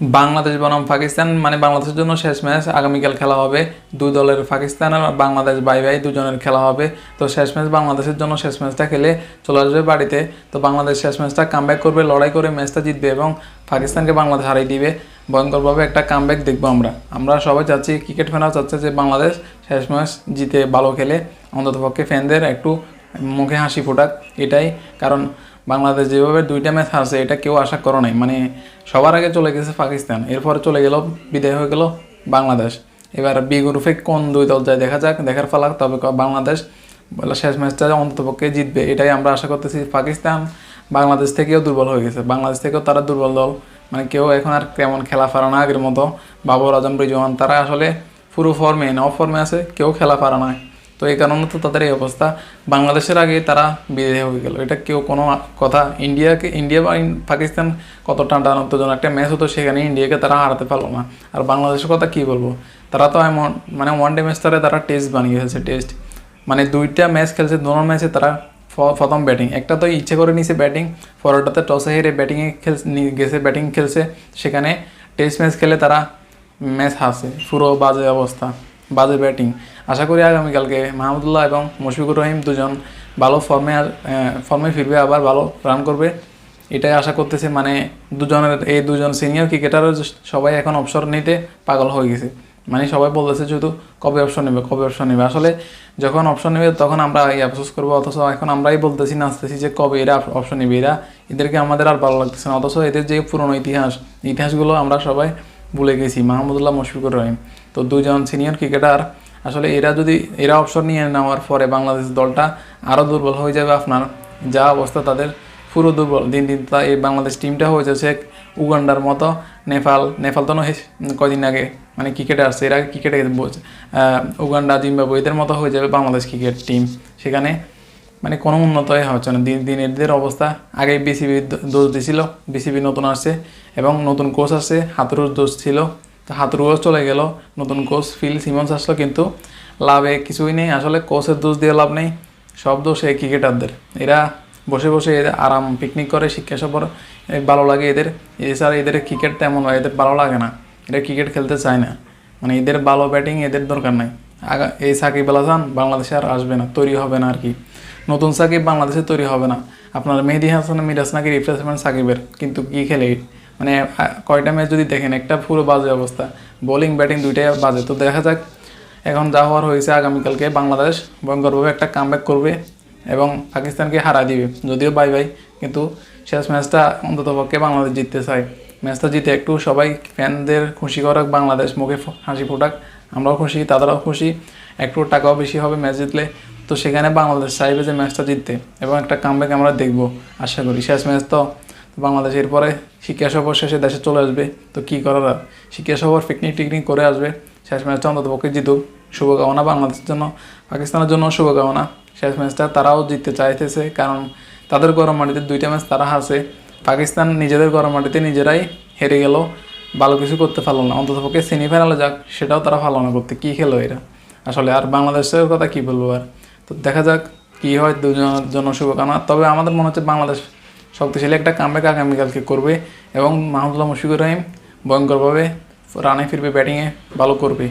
বাংলাদেশ বনাম পাকিস্তান মানে বাংলাদেশের জন্য শেষ ম্যাচ। আগামীকাল খেলা হবে দুই দলের পাকিস্তান আর বাংলাদেশ বাই বাই, দুজনের খেলা হবে। তো শেষ ম্যাচ বাংলাদেশের জন্য শেষ ম্যাচটা খেলে চলে আসবে বাড়িতে। তো বাংলাদেশ শেষ ম্যাচটা কামব্যাক করবে, লড়াই করে ম্যাচটা জিতবে এবং পাকিস্তানকে বাংলাদেশ হারিয়ে দিবে। ভয়ঙ্করভাবে একটা কামব্যাক দেখব আমরা। আমরা সবাই চাচ্ছি ক্রিকেট ফ্যানরা চাচ্ছে যে বাংলাদেশ শেষ ম্যাচ জিতে ভালো খেলে। অন্ততপক্ষে ফ্যানদের একটু মুখে হাসি ফোটাক, এটাই। কারণ বাংলাদেশ যেভাবে দুইটা ম্যাচ হারছে, এটা কেউ আশা করো নাই। মানে সবার আগে চলে গেছে পাকিস্তান, এরপরে চলে গেল, বিদায় হয়ে গেল বাংলাদেশ। এবার বি গ্রুপে কোন দুই দল যায় দেখা যাক, দেখার ফালাক তবে বাংলাদেশ, বলে শেষ ম্যাচটা অন্ততপক্ষে জিতবে। এটাই আমরা আশা করতেছি। পাকিস্তান বাংলাদেশ থেকেও দুর্বল হয়ে গেছে। বাংলাদেশ থেকেও তারা দুর্বল দল। মানে কেউ এখন আর কেমন খেলা পারে না আগের মতো। বাবর আজম, রিজওয়ান, তারা আসলে পুরো ফর্মে নও ফর্মে আছে, কেউ খেলা পারে না। তো এই কারণে তো তাদের এই অবস্থা। বাংলাদেশের আগে তারা বিদায় হয়ে গেল। এটা কেউ কোনো কথা। ইন্ডিয়াকে, ইন্ডিয়া বা পাকিস্তান কত টানটান উত্তেজনা একটা ম্যাচ হতো সেখানে ইন্ডিয়াকে তারা হারাতে পারল না। আর বাংলাদেশের কথা কি বলব? তারা তো এমন মানে ওয়ান ডে ম্যাচ তারা তারা টেস্ট বানিয়ে ফেলছে টেস্ট মানে দুইটা ম্যাচ খেলছে দোনো ম্যাচে তারা প্রথম ব্যাটিং একটা তো ইচ্ছে করে নিছে ব্যাটিং পরেরটাতে টসে হেরে ব্যাটিংয়ে খেল গেছে ব্যাটিং খেলছে। সেখানে টেস্ট ম্যাচ খেলে তারা ম্যাচ হারছে। পুরো বাজে অবস্থা, বাজে ব্যাটিং আশা করি আগামীকালকে মাহমুদুল্লাহ এবং মুশফিকুর রহিম দুজন ভালো ফর্মে আর ফর্মে ফিরবে, আবার ভালো রান করবে। এটাই আশা করতেছে মানে দুজনের, এই দুজন সিনিয়র ক্রিকেটারও সবাই এখন অবসর নিতে পাগল হয়ে গেছে। মানে সবাই বলতেছে শুধু কবে অপশন নেবে, কবে অপশন নেবে। আসলে যখন অপশন নেবে, তখন আমরা এই আফসোস করব, অথচ এখন আমরাই বলতেছি, নাচতেছি যে কবে এরা অপশন নেবে। এরা, এদেরকে আমাদের আর ভালো লাগতেছে না, অথচ এদের যে পুরনো ইতিহাস, ইতিহাসগুলো আমরা সবাই ভুলে গেছি, মাহমুদুল্লাহ, মুশফিকুর রহিম। তো দুজন সিনিয়র ক্রিকেটার আসলে এরা যদি, এরা অপশন নিয়ে নেওয়ার পরে বাংলাদেশ দলটা আরও দুর্বল হয়ে যাবে আপনার যা অবস্থা তাদের পুরো দুর্বল। দিন দিন তা এই বাংলাদেশ টিমটা হয়ে যাচ্ছে উগান্ডার মতো। নেপাল নেপাল তো নয় কদিন আগে মানে ক্রিকেটে আসছে। এরা ক্রিকেটে বলছে উগান্ডা জিম্বাবু এদের মতো হয়ে যাবে বাংলাদেশ ক্রিকেট টিম সেখানে মানে কোনো উন্নতই হচ্ছে না। দিন দিন এদের অবস্থা আগে বিসিবি দোষ দিছিল বিসিবি নতুন আসছে এবং নতুন কোচ আসছে হাতুরুর দোষ ছিল। হাতুরুও চলে গেল, নতুন কোচ ফিল সিমন্স আসলো কিন্তু লাভে কিছুই নেই। আসলে কোচের দোষ দিয়ে লাভ নেই, সব দোষ এই ক্রিকেটারদের এরা বসে বসে এদের আরাম পিকনিক করে, শিক্ষা সফর ভালো লাগে এদের। এছাড়া এদের ক্রিকেট তেমন হয় এদের ভালো লাগে না। এরা ক্রিকেট খেলতে চায় না। মানে এদের ভালো ব্যাটিং এদের দরকার নাই। আগা, এই সাকিব আল বাংলাদেশে আর আসবে না, তৈরি হবে না আর কি নতুন সাকিব বাংলাদেশে তৈরি হবে না। আপনার মেহেদি হাসান, মিরাজ নাকি রিপ্লেসমেন্ট সাকিবের, কিন্তু কী খেলে? মানে কয়টা ম্যাচ যদি দেখেন, একটা পুরো বাজে অবস্থা। বোলিং ব্যাটিং দুইটাই বাজে। তো দেখা যাক, এখন যা হওয়ার হয়েছে, আগামীকালকে বাংলাদেশ ভয়ঙ্করভাবে একটা কামব্যাক করবে এবং পাকিস্তানকে হারা দিবে। যদিও বাই বাই কিন্তু শেষ ম্যাচটা অন্ততপক্ষে বাংলাদেশ জিততে চায়। ম্যাচটা জিতে একটু সবাই ফ্যানদের খুশি করাক, বাংলাদেশ মুখে হাসি ফোটাক। আমরাও খুশি, তাদেরও খুশি। একটু টাকাও বেশি হবে ম্যাচ জিতলে। তো সেখানে বাংলাদেশ চাইবে যে ম্যাচটা জিততে এবং একটা কামব্যাক আমরা দেখব, আশা করি। শেষ ম্যাচ তো বাংলাদেশ এরপরে শিক্ষা সফর শেষে দেশে চলে আসবে। তো কী করার আর? শিক্ষা সফর পিকনিক টিকনিক করে আসবে। শেষ ম্যাচটা অন্ততপক্ষে জিতুক। শুভকামনা বাংলাদেশের জন্য, পাকিস্তানের জন্য শুভকামনা। শেষ ম্যাচটা তারাও জিততে চাইতেছে, কারণ তাদের গরম মাটিতে দুইটা ম্যাচ তারা হারছে। পাকিস্তান নিজেদের গরম মাটিতে নিজেরাই হেরে গেল। ভালো কিছু করতে পারল না। অন্ততপক্ষে সেমিফাইনালে যাক, সেটাও তারা ভালো না করতে। কী খেলো এরা? আসলে আর বাংলাদেশের কথা কি বলব আর? তো দেখা যাক কি হয় দুজনের জন্য শুভকামনা। তবে আমাদের মনে হচ্ছে বাংলাদেশ শক্তিশালী একটা কামব্যাক আগামীকালকে করবে এবং মাহমুদুল্লাহ মুশিকুর রহিম ভয়ঙ্করভাবে রানে ফিরবে ব্যাটিংয়ে ভালো করবে।